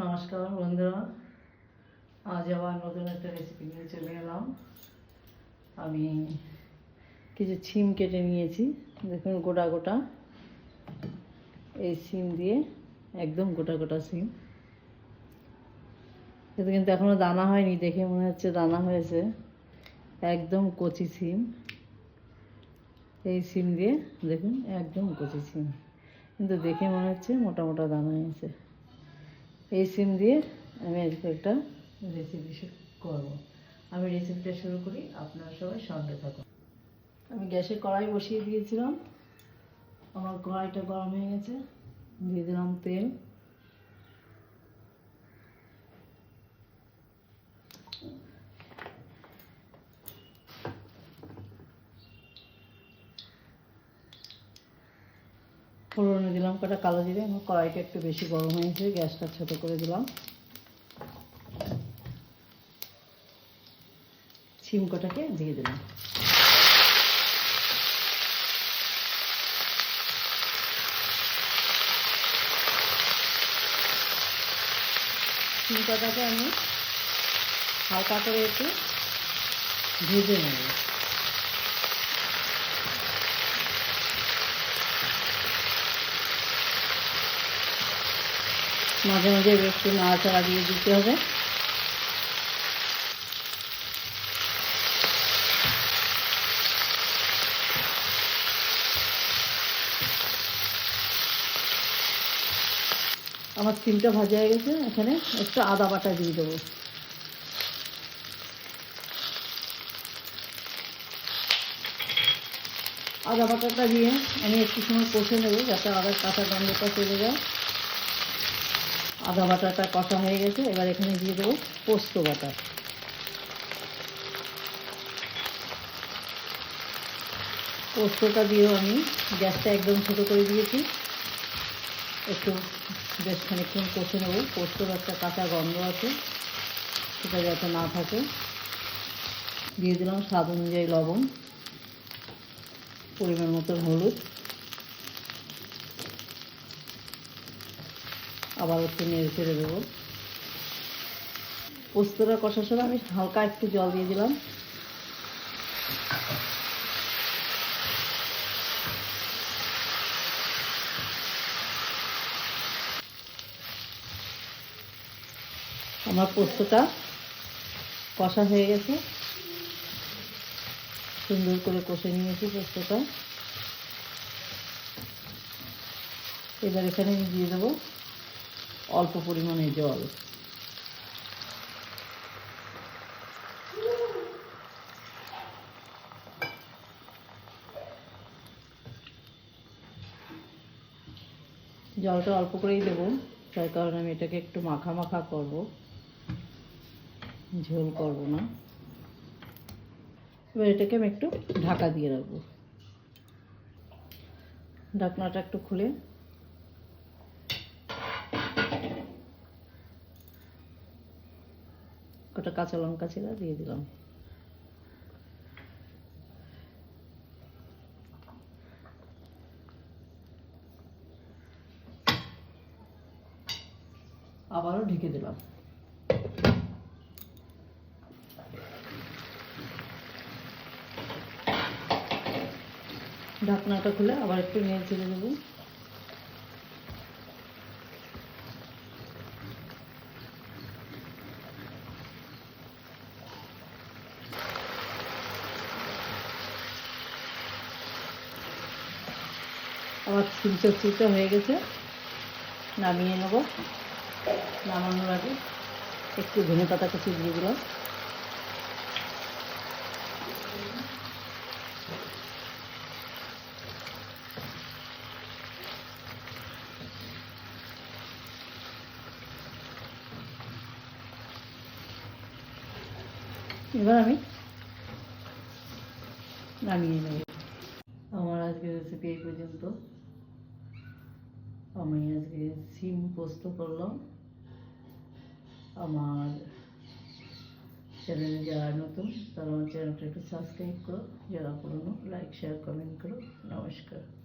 নমস্কার, বন্ধুরা। আজ আবার নতুন একটা রেসিপি নিয়ে চলে এলাম। আমি কিছু ছিম কেটে নিয়েছি। দেখুন, গোটা গোটা। এই সিম দিয়ে একদম গোটা গোটা সিম এতে কিন্তু এখনও দানা হয়নি, দেখে মনে হচ্ছে দানা হয়েছে। একদম কচি সিম এই সিম দিয়ে দেখুন, একদম কচি সিম কিন্তু দেখে মনে হচ্ছে মোটা মোটা দানা হয়েছে। এই সিম দিয়ে আমি আজকে একটা রেসিপি করব। আমি রেসিপিটা শুরু করি, আপনারা সবাই সঙ্গে থাকুন। আমি গ্যাসে কড়াই বসিয়ে দিয়েছিলাম। আমার কড়াইটা গরম হয়ে গেছে। দিয়ে দিলাম তেল। ফোড়নে দিলাম, কটা কালো জিরে আমার কড়াইটা একটু বেশি গরম হয়েছে গ্যাসটা ছোট করে দিলাম। সিম কটাকে দিয়ে দিলাম। সিম কটাকে আমি হালকা করে একটু ভেজে নেব। মাঝে মাঝে একটু নাড়াচাড়া দিয়ে দিতে হবে। আমার সিমটা ভাজা হয়ে গেছে, এখানে একটু আদা বাটা দিয়ে দেবো। আদা বাটাটা দিয়ে আমি একটু সময় কষে নেব, যাতে আদার কাঁচা গন্ধটা চলে যায়। আদা বাটাটা কষা হয়ে গেছে, এবার এখানে দিয়ে দেবো পোস্ত বাটা। পোস্তটা দিয়েও আমি গ্যাসটা একদম ছোটো করে দিয়েছি। একটু বেশ খানিক্ষণ কষে নেব। পোস্তর একটা কাঁচা গন্ধ আছে, সেটা যাতে না থাকে। দিয়ে দিলাম স্বাদ অনুযায়ী লবণ, পরিমাণ মতো হলুদ। আবার একটু নেড়ে ছেড়ে দেবো। পোস্তটা কষার সময় আমি হালকা একটু জল দিয়ে দিলাম। আমার পোস্তটা কষা হয়ে গেছে। সুন্দর করে কষে নিয়েছি পোস্তটা। এবার এখানে দিয়ে দেবো অল্প পরিমাণে জল। জলটা অল্প করেই দেবো তার কারণে আমি এটাকে একটু মাখা মাখা করব। ঝোল করব না। এবার এটাকে আমি একটু ঢাকা দিয়ে রাখব। ঢাকনাটা একটু খুলে কটা কাঁচা লঙ্কা ছিল দিয়ে দিলাম। আবারও ঢেকে দিলাম। ঢাকনাটা খুলে আবার একটু নেড়ে ছেড়ে দেবো। আমার সিম সবজিটা হয়ে গেছে, নামিয়ে নেব। নামানোর আগে একটু ধনে পাতা কুচি দিয়ে দিলাম। এবার আমি নামিয়ে নেব। আমার আজকে রেসিপি এই পর্যন্ত। আমি আজকে সিম পোস্ত করলাম। আমার চ্যানেলে যারা নতুন, তারা আমার চ্যানেলটা একটু সাবস্ক্রাইব করো। যারা পুরনো লাইক শেয়ার কমেন্ট করো। নমস্কার।